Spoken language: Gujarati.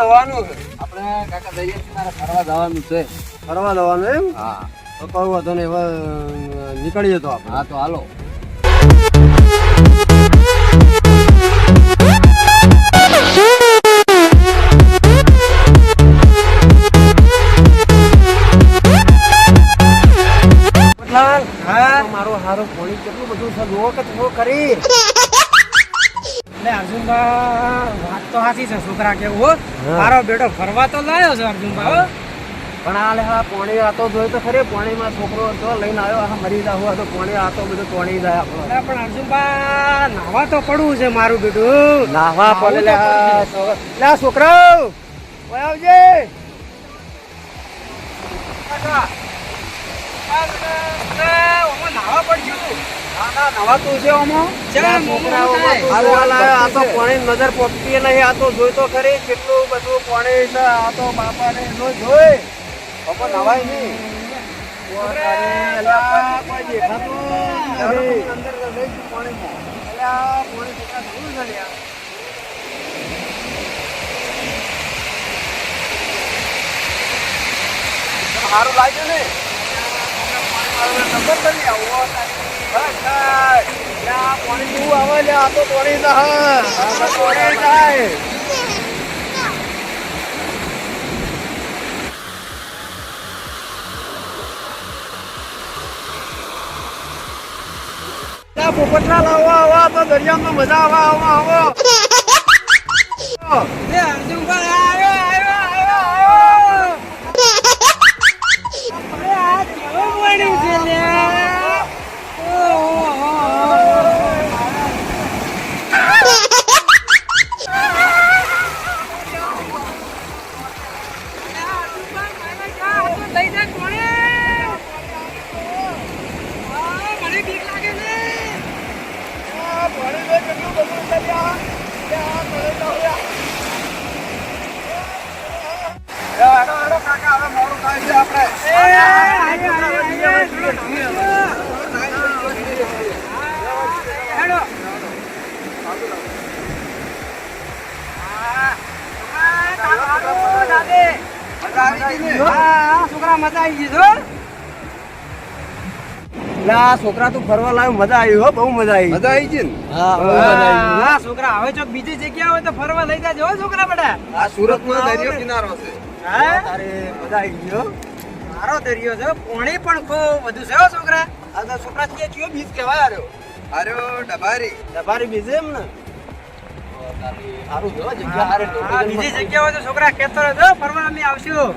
જવાનું છે. આપણે કાકા દરિયા કિનારે ફરવા જવાનું છે. ફરવા જવાનું એમ? હા. તો કહું હતો ને હવે નીકળીએ તો આપણે. હા તો હાલો. મારો હા? મારું હારું પોણી કેટલું બધું છે? જુઓ કે જુઓ કરી. એટલે અર્જુનભા વાત તો સાચી છે છોકરા કેવું હો. મારો બેટો ફરવા તો લાયો છે અર્જુનભા હો. પણ આ લે હા પોણી આતો જોઈ તો ખરે પોણીમાં છોકરો તો લઈને આવ્યો આ મરી જાવ તો પોણી આતો બધું પોણી જાય આપણો. પણ અર્જુનભા નાવા તો પડવું છે મારું બેટું. નાહવા પડે લે નાહવું આ તો પડશે. છો- લે આ છોકરાઓ ઓય આવજે. નવાતું છે ઓમો આ તો પાણી નજર પોકતી નહીં આ તો જોઈ તો ખરી કેટલું બધું પાણી છે આ તો બાપાને જોઈ જોઈ. ઓમો નવાય નહીં. સારું લાગ્યું ને નંબર કરી આવો. આવે લે આ તો જાય આ તો પાણી જાય. પોપટલાલ આવો આવો તો દરિયામાં મજા આવો આવો આવો. આવ્યો આપણે. મજા આવી ગઈ ને? છોકરા છોકરા તું ફરવા લાવ્યો મજા આવી હો બહુ મજા આવી. મજા આવી છે ને? હા છોકરા હવે ચોક બીજી જગ્યા હોય તો ફરવા લઈ જાજો છોકરા બધા. આ સુરતમાં દરિયો કિનારો છે. હા તારે મજા આવી ગઈ હો. મારો દરિયો છે પોણી પણ ખૂબ વધુ છે છોકરા. આ તો છોકરા છે કયો બીજ કહેવાય આર્યો? આર્યો ડબારી. ડબારી બીજ એમ ને? સારું જગ્યા બીજી જગ્યા હોય તો છોકરા કહેતો રહેજો ફરવા અમે આવશું.